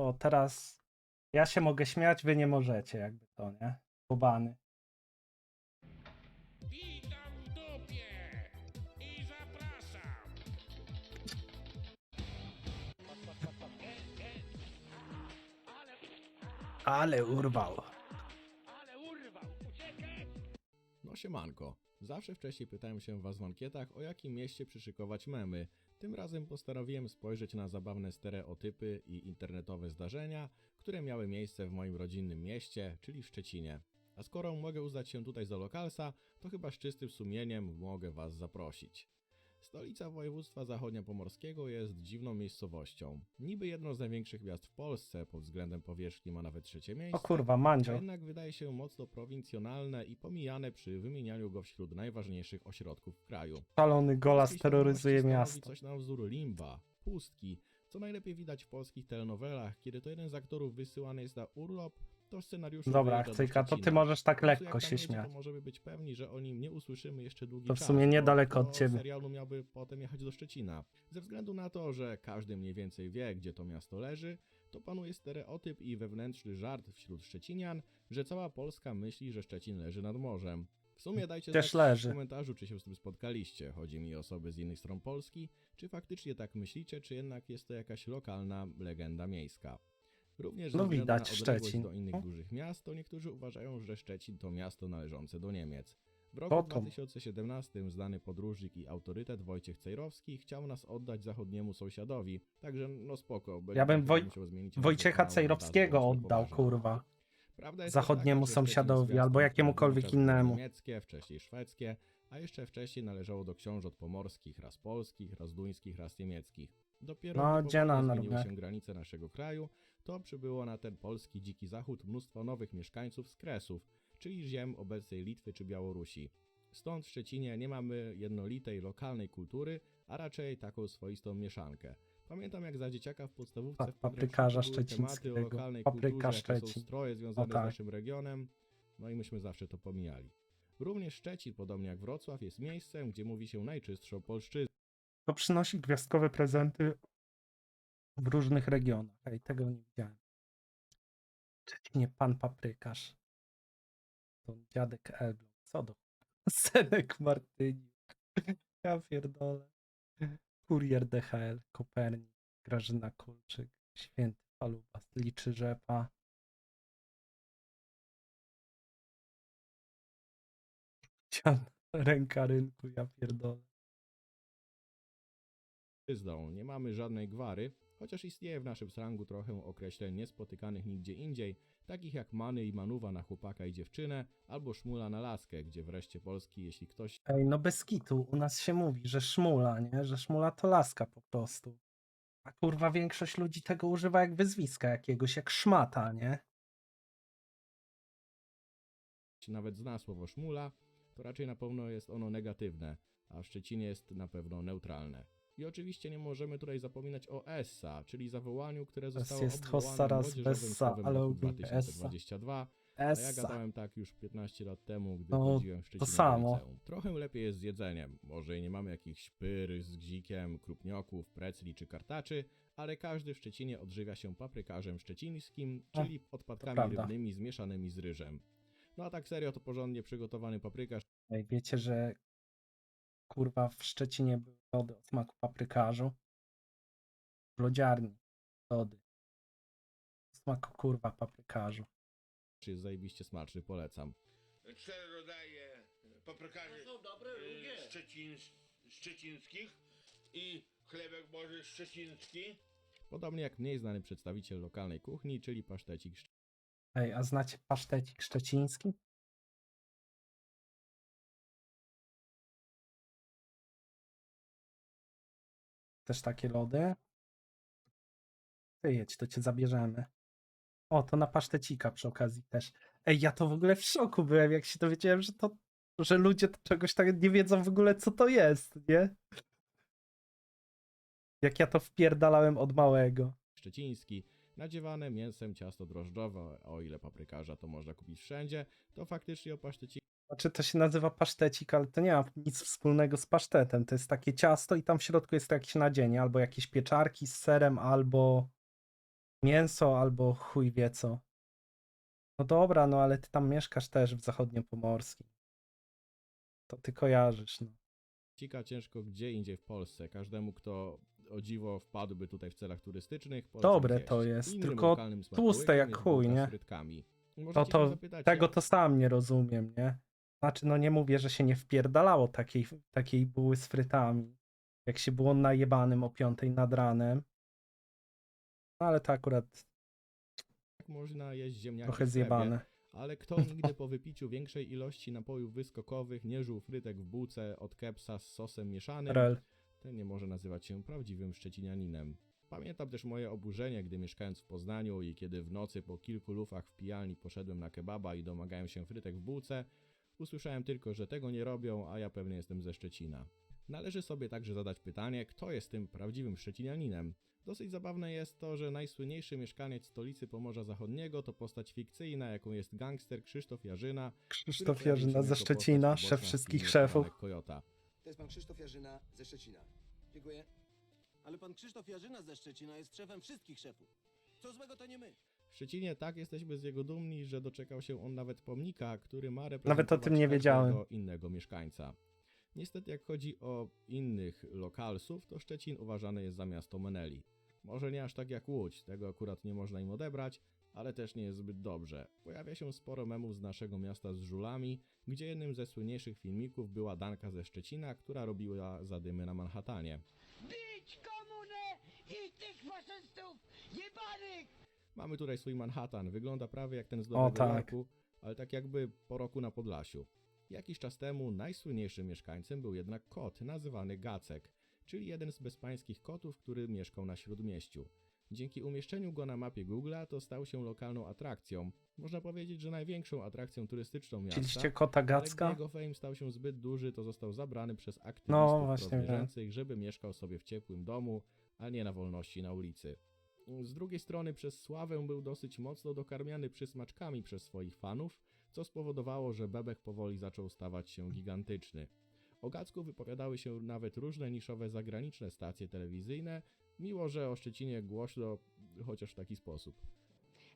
to teraz ja się mogę śmiać, wy nie możecie, jakby to, nie? Pobany. Witam w dupie i zapraszam. Ale urwał. Ale urwał, uciekaj! No siemanko. Zawsze wcześniej pytałem się was w ankietach, o jakim mieście przyszykować memy. Tym razem postanowiłem spojrzeć na zabawne stereotypy i internetowe zdarzenia, które miały miejsce w moim rodzinnym mieście, czyli w Szczecinie. A skoro mogę uznać się tutaj za lokalsa, to chyba z czystym sumieniem mogę was zaprosić. Stolica województwa zachodniopomorskiego jest dziwną miejscowością. Niby jedno z największych miast w Polsce pod względem powierzchni ma nawet trzecie miejsce. O kurwa, mandzio. jednak wydaje się mocno prowincjonalne i pomijane przy wymienianiu go wśród najważniejszych ośrodków w kraju. Szalony golas terroryzuje stanowi miasto. coś na wzór limba, pustki, co najlepiej widać w polskich telenowelach, kiedy to jeden z aktorów wysyłany jest na urlop, to scenariusz Dobra, Akcyjka, to ty możesz tak lekko tam się śmiać. Możemy być pewni, że o nim nie usłyszymy jeszcze długi To w czas. sumie bo niedaleko od ciebie. serialu miałby potem jechać do Szczecina. Ze względu na to, że każdy mniej więcej wie, gdzie to miasto leży, to panuje stereotyp i wewnętrzny żart wśród Szczecinian, że cała Polska myśli, że Szczecin leży nad morzem. W sumie dajcie Też znać leży. w komentarzu, czy się z tym spotkaliście. Chodzi mi o osoby z innych stron Polski, czy faktycznie tak myślicie, czy jednak jest to jakaś lokalna legenda miejska. Również ze No względu widać na odległość Szczecin. do innych No. dużych miast, to niektórzy uważają, że Szczecin to miasto należące do Niemiec. W roku to. 2017 znany podróżnik i autorytet Wojciech Cejrowski chciał nas oddać zachodniemu sąsiadowi, także no spoko. będzie Ja bym tylko Woj- musiał zmienić nazwę Wojciecha kanału na Cejrowskiego oddał, kurwa. Jest Zachodniemu taka, sąsiadowi, albo jakiemukolwiek innemu. Niemieckie, wcześniej szwedzkie, a jeszcze wcześniej należało do książąt pomorskich, raz polskich, raz duńskich, raz niemieckich. Dopiero No, gdzie na zmieniły się granice naszego kraju, to przybyło na ten polski dziki zachód mnóstwo nowych mieszkańców z Kresów, czyli ziem obecnej Litwy czy Białorusi. Stąd w Szczecinie nie mamy jednolitej lokalnej kultury, a raczej taką swoistą mieszankę. Pamiętam jak za dzieciaka w podstawówce Pa- w paprykarza podręczniku były tematy o szczecińskiego. lokalnej Papryka kulturze, jakie są Szczecin. stroje związane O tak. z naszym regionem, no i myśmy zawsze to pomijali. Również Szczecin, podobnie jak Wrocław, jest miejscem, gdzie mówi się najczystszą polszczyzną. To przynosi gwiazdkowe prezenty w różnych regionach. Ej, tego nie widziałem. Nie pan paprykarz. To dziadek Elbląg. Co do... Senek Martyni. Ja pierdolę. Kurier DHL, Kopernik, Grażyna Kulczyk, Święty Paluba, Liczy Rzepa. Ręka rynku, ja pierdolę. Nie mamy żadnej gwary, chociaż istnieje w naszym slangu trochę określeń niespotykanych nigdzie indziej, takich jak many i manuwa na chłopaka i dziewczynę, albo szmula na laskę, gdzie wreszcie Polski, jeśli ktoś Ej, no bez kitu, u nas się mówi, że szmula, nie? Że szmula to laska po prostu. A kurwa większość ludzi tego używa jak wyzwiska jakiegoś, jak szmata, nie? nawet zna słowo szmula, to raczej na pewno jest ono negatywne, a w Szczecinie jest na pewno neutralne. I oczywiście nie możemy tutaj zapominać o ESSA, czyli zawołaniu, które zostało jest obwołane młodzieżowym słowem roku ogólnie ESSA. 2022, a ja gadałem tak już 15 lat temu, gdy No, chodziłem w Szczecinie do samo. liceum. Trochę lepiej jest z jedzeniem. Może i nie mamy jakichś pyr z gzikiem, krupnioków, precli czy kartaczy, ale każdy w Szczecinie odżywia się paprykarzem szczecińskim, No, czyli odpadkami prawda. rybnymi zmieszanymi z ryżem. No a tak serio to porządnie przygotowany paprykarz wiecie, że kurwa w Szczecinie były lody o smaku paprykarzu? W lodziarni lody. O smaku kurwa paprykarzu. jest zajebiście smaczny, polecam. Cztery rodzaje paprykarzy To są dobre, y, szczecin, szczecińskich i chlebek boży szczeciński. Podobnie jak mniej znany przedstawiciel lokalnej kuchni, czyli pasztecik Ej, a znacie pasztecik szczeciński? Też takie lody? Ty jedź, to cię zabierzemy. O, to na pasztecika przy okazji też. Ej, ja to w ogóle w szoku byłem, jak się dowiedziałem, że to, że ludzie to czegoś tak nie wiedzą w ogóle, co to jest, nie? Jak ja to wpierdalałem od małego. szczeciński, nadziewane mięsem ciasto drożdżowe, o ile paprykarza to można kupić wszędzie, to faktycznie o Znaczy to się nazywa pasztecik, ale to nie ma nic wspólnego z pasztetem. To jest takie ciasto i tam w środku jest jakieś nadzienie, albo jakieś pieczarki z serem, albo mięso albo chuj wie co. No dobra, no ale ty tam mieszkasz też w zachodniopomorskim. To ty kojarzysz, no. Cika ciężko gdzie indziej w Polsce. Każdemu, kto o dziwo wpadłby tutaj w celach turystycznych, polecam Dobre zjeść. to jest, Innym tylko lokalnym tłuste smakołykiem jak jest chuj, bułka nie? Z frytkami. To się to, zapytać, tego jak- to sam nie rozumiem, nie? Znaczy, no nie mówię, że się nie wpierdalało takiej, takiej buły z frytami. Jak się było najebanym o piątej nad ranem. No ale to akurat jak można jeść ziemniaki trochę w chlebie, zjebane. Ale kto nigdy po wypiciu większej ilości napojów wyskokowych nie żył frytek w bułce od kepsa z sosem mieszanym, Rel. ten nie może nazywać się prawdziwym szczecinianinem. Pamiętam też moje oburzenie, gdy mieszkając w Poznaniu i kiedy w nocy po kilku lufach w pijalni poszedłem na kebaba i domagałem się frytek w bułce, usłyszałem tylko, że tego nie robią, a ja pewnie jestem ze Szczecina. Należy sobie także zadać pytanie, kto jest tym prawdziwym szczecinianinem. Dosyć zabawne jest to, że najsłynniejszy mieszkaniec stolicy Pomorza Zachodniego to postać fikcyjna, jaką jest gangster Krzysztof Jarzyna. Krzysztof Jarzyna ze Szczecina, szef wszystkich szefów. Kojota. To jest pan Krzysztof Jarzyna ze Szczecina. Dziękuję. Ale pan Krzysztof Jarzyna ze Szczecina jest szefem wszystkich szefów. Co złego to nie my. W Szczecinie tak jesteśmy z jego dumni, że doczekał się on nawet pomnika, który ma Nawet o tym nie reprezentować wiedziałem. innego mieszkańca. Niestety jak chodzi o innych lokalsów, to Szczecin uważany jest za miasto Meneli. Może nie aż tak jak Łódź, tego akurat nie można im odebrać, ale też nie jest zbyt dobrze. Pojawia się sporo memów z naszego miasta z żulami, gdzie jednym ze słynniejszych filmików była Danka ze Szczecina, która robiła zadymy na Manhattanie. Mamy tutaj swój Manhattan, wygląda prawie jak ten z Nowego tak. Jorku, ale tak jakby po roku na Podlasiu. Jakiś czas temu najsłynniejszym mieszkańcem był jednak kot, nazywany Gacek, czyli jeden z bezpańskich kotów, który mieszkał na Śródmieściu. Dzięki umieszczeniu go na mapie Google'a to stał się lokalną atrakcją. Można powiedzieć, że największą atrakcją turystyczną miasta. Widzieliście kota Ale Gacka? jego fame stał się zbyt duży, to został zabrany przez aktywistów No, właśnie żeby mieszkał sobie w ciepłym domu, a nie na wolności na ulicy. Z drugiej strony przez sławę był dosyć mocno dokarmiany przysmaczkami przez swoich fanów, co spowodowało, że Bebek powoli zaczął stawać się gigantyczny. O Gacku wypowiadały się nawet różne niszowe zagraniczne stacje telewizyjne, miło, że o Szczecinie głośno, chociaż w taki sposób.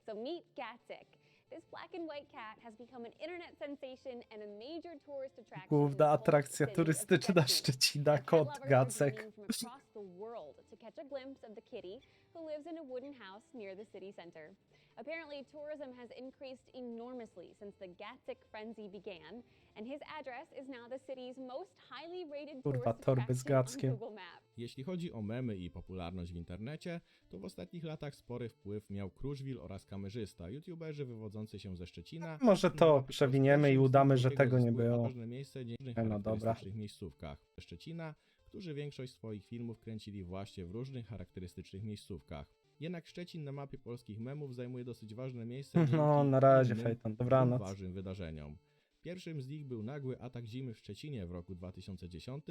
So meet Gatsik. This black and white cat has become an internet sensation and a major tourist attraction. Główna atrakcja turystyczna Szczecin. Szczecina, kot Gacek. across the world to catch a glimpse of the kitty who lives in a wooden house near the city center. Apparently, tourism has increased enormously since the Gatsik frenzy began, and his address is now the city's most highly rated Kurwa, tourist torby z attraction on. Google Maps. Jeśli chodzi o memy i popularność w internecie, to w ostatnich latach spory wpływ miał Kruszwil oraz kamerzysta, youtuberzy wywodzący się ze Szczecina. Może to przewiniemy i udamy, że tego nie było. Ważne miejsce dzięki E, no dobra. charakterystycznych miejscówkach Szczecina, którzy większość swoich filmów kręcili właśnie w różnych charakterystycznych miejscówkach. Jednak Szczecin na mapie polskich memów zajmuje dosyć ważne miejsce. No, na razie, Fejton. Dobranoc. ważnym wydarzeniom. Pierwszym z nich był nagły atak zimy w Szczecinie w roku 2010,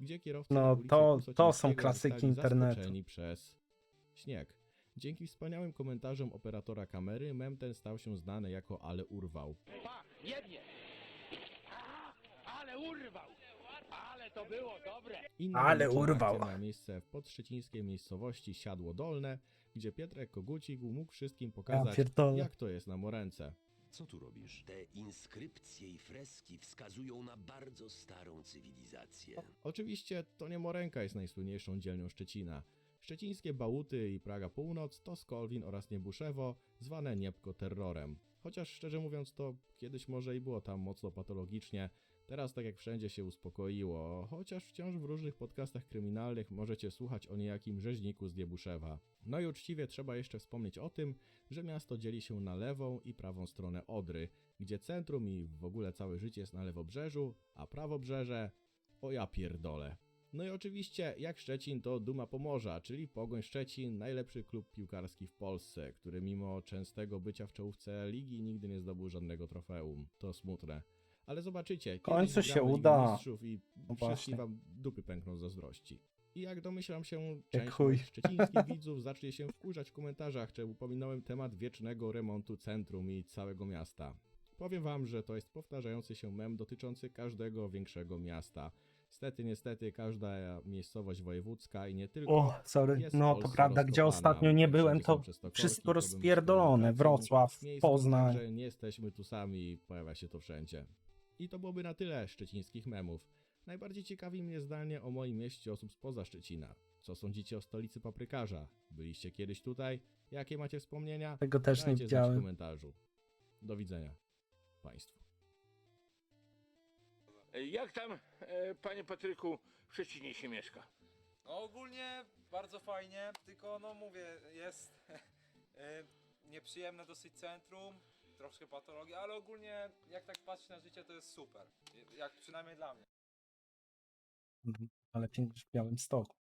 gdzie kierowcy No, to- to są klasyki internetu. przez śnieg. Dzięki wspaniałym komentarzom operatora kamery, mem ten stał się znany jako Ale urwał. Pa, jebnie! Aha, ale urwał! Ale to było dobre! Inna Ale nieliczna urwał. akcja miała miejsce w podszczecińskiej miejscowości Siadło Dolne, gdzie Pietrek Kogucik mógł wszystkim pokazać, pierdolę. jak to jest na moręce. Co tu robisz? Te inskrypcje i freski wskazują na bardzo starą cywilizację. Oczywiście to nie Morenka jest najsłynniejszą dzielnią Szczecina. Szczecińskie Bałuty i Praga Północ to Skolwin oraz Niebuszewo, zwane Niepko terrorem. Chociaż szczerze mówiąc to kiedyś może i było tam mocno patologicznie, teraz tak jak wszędzie się uspokoiło, chociaż wciąż w różnych podcastach kryminalnych możecie słuchać o niejakim rzeźniku z Niebuszewa. No i uczciwie trzeba jeszcze wspomnieć o tym, że miasto dzieli się na lewą i prawą stronę Odry, gdzie centrum i w ogóle całe życie jest na lewobrzeżu, a prawobrzeże o ja pierdolę. No i oczywiście, jak Szczecin, to Duma Pomorza, czyli Pogoń Szczecin, najlepszy klub piłkarski w Polsce, który mimo częstego bycia w czołówce ligi nigdy nie zdobył żadnego trofeum. To smutne. Ale zobaczycie, kiedyś końcu się wygramy Ligę uda. Mistrzów i No wszystkim właśnie. wam dupy pękną z zazdrości. I jak domyślam się, część chuj. moich szczecińskich widzów zacznie się wkurzać w komentarzach, czemu pominąłem temat wiecznego remontu centrum i całego miasta. Powiem wam, że to jest powtarzający się mem dotyczący każdego większego miasta. Niestety, niestety, każda miejscowość wojewódzka i nie tylko O, sorry. jest w No to Polsce prawda, gdzie rozkopana. ostatnio nie Wszędzie byłem, są to wszystko to bym rozpierdolone. Wrocław, miejską, Poznań. Że nie jesteśmy tu sami, pojawia się to wszędzie. I to byłoby na tyle szczecińskich memów. Najbardziej ciekawi mnie zdanie o moim mieście osób spoza Szczecina. Co sądzicie o stolicy paprykarza? Byliście kiedyś tutaj? Jakie macie wspomnienia? Tego też nie Dajcie znać w widziałem. komentarzu. Do widzenia Państwu. Jak tam, e, panie Patryku, w Szczecinie się mieszka? No ogólnie bardzo fajnie, tylko no mówię, jest e, nieprzyjemne dosyć centrum, troszkę patologii, ale ogólnie jak tak patrzeć na życie to jest super. Jak przynajmniej dla mnie. Ale pięknie w Białym Stoku.